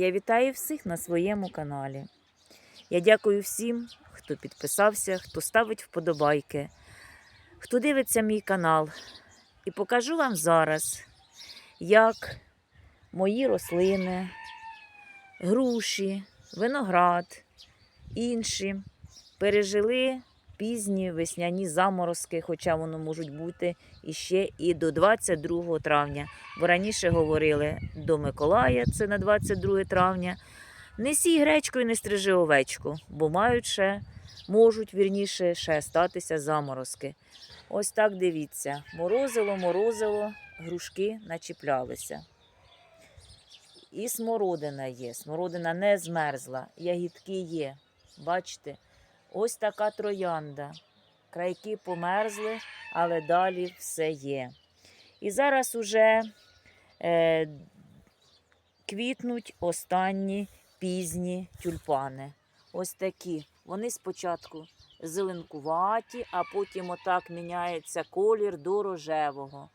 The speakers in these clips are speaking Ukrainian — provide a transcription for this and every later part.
Я вітаю всіх на своєму каналі. Я дякую всім, хто підписався, хто ставить вподобайки, хто дивиться мій канал. І покажу вам зараз, як мої рослини, груші, виноград, інші пережили пізні весняні заморозки, хоча воно можуть бути іще і до 22 травня. Бо раніше говорили до Миколая, це на 22 травня. Не сій гречку і не стрижи овечку, бо мають ще, можуть вірніше ще статися заморозки. Ось так дивіться: морозило, морозило, грушки начіплялися. І смородина є. Смородина не змерзла, ягідки є. Бачите, ось така троянда. Крайки померзли, але далі все є. І зараз уже е, квітнуть останні пізні тюльпани. Ось такі. Вони спочатку зеленкуваті, а потім отак міняється колір до рожевого.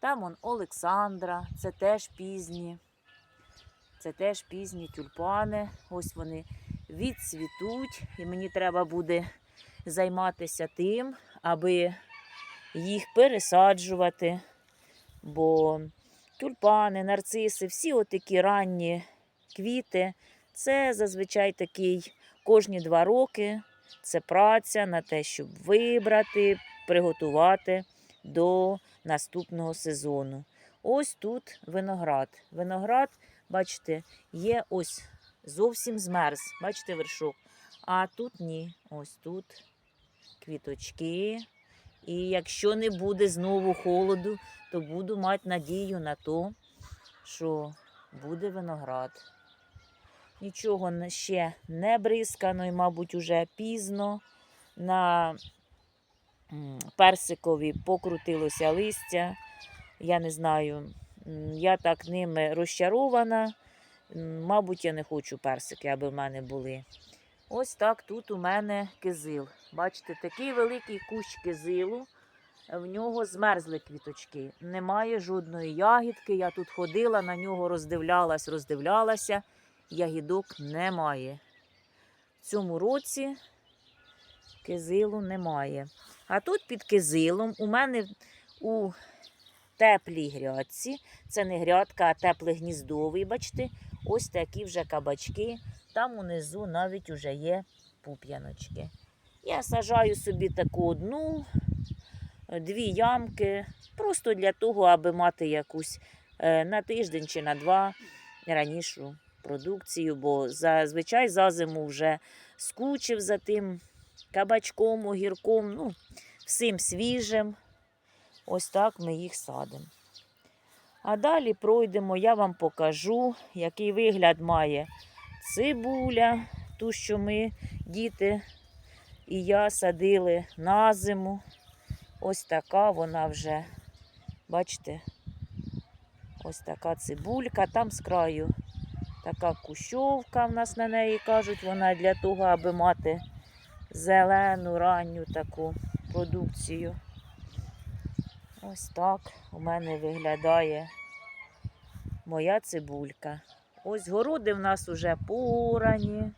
Там он Олександра, це теж пізні. Це теж пізні тюльпани. Ось вони відцвітуть, і мені треба буде займатися тим, аби їх пересаджувати. Бо тюльпани, нарциси, всі отакі ранні квіти. Це зазвичай такий кожні два роки. Це праця на те, щоб вибрати, приготувати до наступного сезону. Ось тут виноград. Виноград, бачите, є ось зовсім змерз. Бачите вершок. А тут ні. Ось тут квіточки. І якщо не буде знову холоду, то буду мати надію на те, що буде виноград. Нічого ще не бризкано, і, мабуть, уже пізно. На персикові покрутилося листя. Я не знаю, я так ними розчарована. Мабуть, я не хочу персики, аби в мене були. Ось так тут у мене кизил. Бачите, такий великий кущ кизилу. В нього змерзли квіточки. Немає жодної ягідки. Я тут ходила, на нього роздивлялась, роздивлялася. Ягідок немає. В цьому році кизилу немає. А тут під кизилом у мене у теплій грядці, це не грядка, а теплий гніздовий, бачите, ось такі вже кабачки. Там унизу навіть уже є пуп'яночки. Я сажаю собі таку одну, дві ямки, просто для того, аби мати якусь е, на тиждень чи на два ранішу продукцію, бо зазвичай за зиму вже скучив за тим кабачком, огірком, ну, всім свіжим. Ось так ми їх садимо. А далі пройдемо, я вам покажу, який вигляд має цибуля, ту, що ми, діти і я садили на зиму. Ось така вона вже, бачите, ось така цибулька, там з краю така кущовка в нас на неї кажуть, вона для того, аби мати зелену ранню таку продукцію. Ось так у мене виглядає моя цибулька. Ось городи в нас вже порані.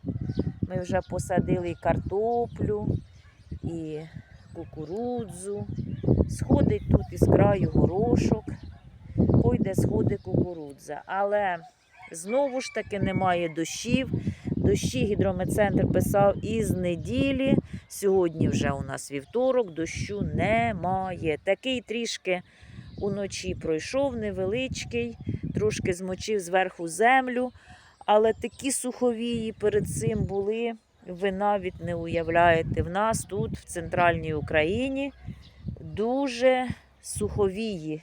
Ми вже посадили і картоплю, і кукурудзу. Сходить тут із краю горошок, пойде сходи кукурудза. Але знову ж таки немає дощів. Дощі гідрометцентр писав із неділі. Сьогодні вже у нас вівторок, дощу немає. Такий трішки уночі пройшов, невеличкий, трошки змочив зверху землю, але такі суховії перед цим були. Ви навіть не уявляєте, в нас тут, в центральній Україні, дуже суховії.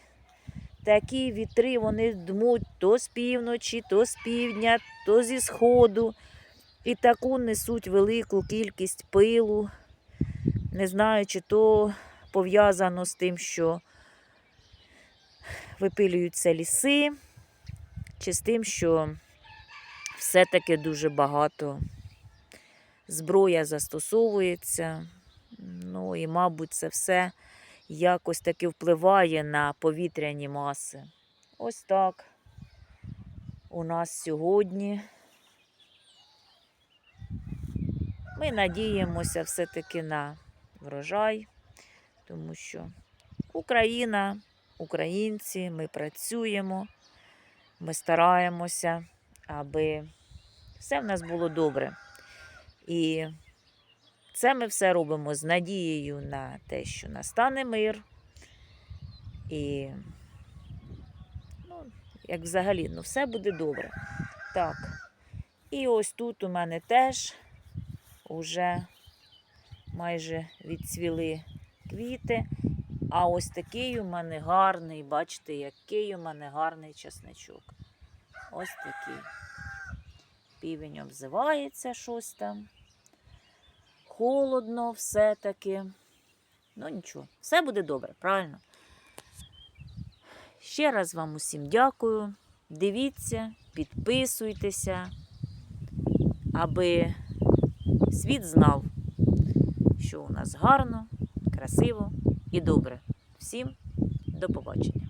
Такі вітри вони дмуть то з півночі, то з півдня, то зі сходу. І таку несуть велику кількість пилу. Не знаю, чи то пов'язано з тим, що випилюються ліси, чи з тим, що все-таки дуже багато зброя застосовується. Ну і, мабуть, це все якось таки впливає на повітряні маси. Ось так у нас сьогодні Ми надіємося все-таки на врожай, тому що Україна, українці, ми працюємо, ми стараємося, аби все в нас було добре. І це ми все робимо з надією на те, що настане мир. І, ну, як взагалі, ну, все буде добре. Так. І ось тут у мене теж уже майже відцвіли квіти. А ось такий у мене гарний, бачите, який у мене гарний часничок. Ось такий. Півень обзивається щось там. Холодно все-таки. Ну нічого, все буде добре, правильно? Ще раз вам усім дякую. Дивіться, підписуйтеся, аби світ знав, що у нас гарно, красиво і добре. Всім до побачення!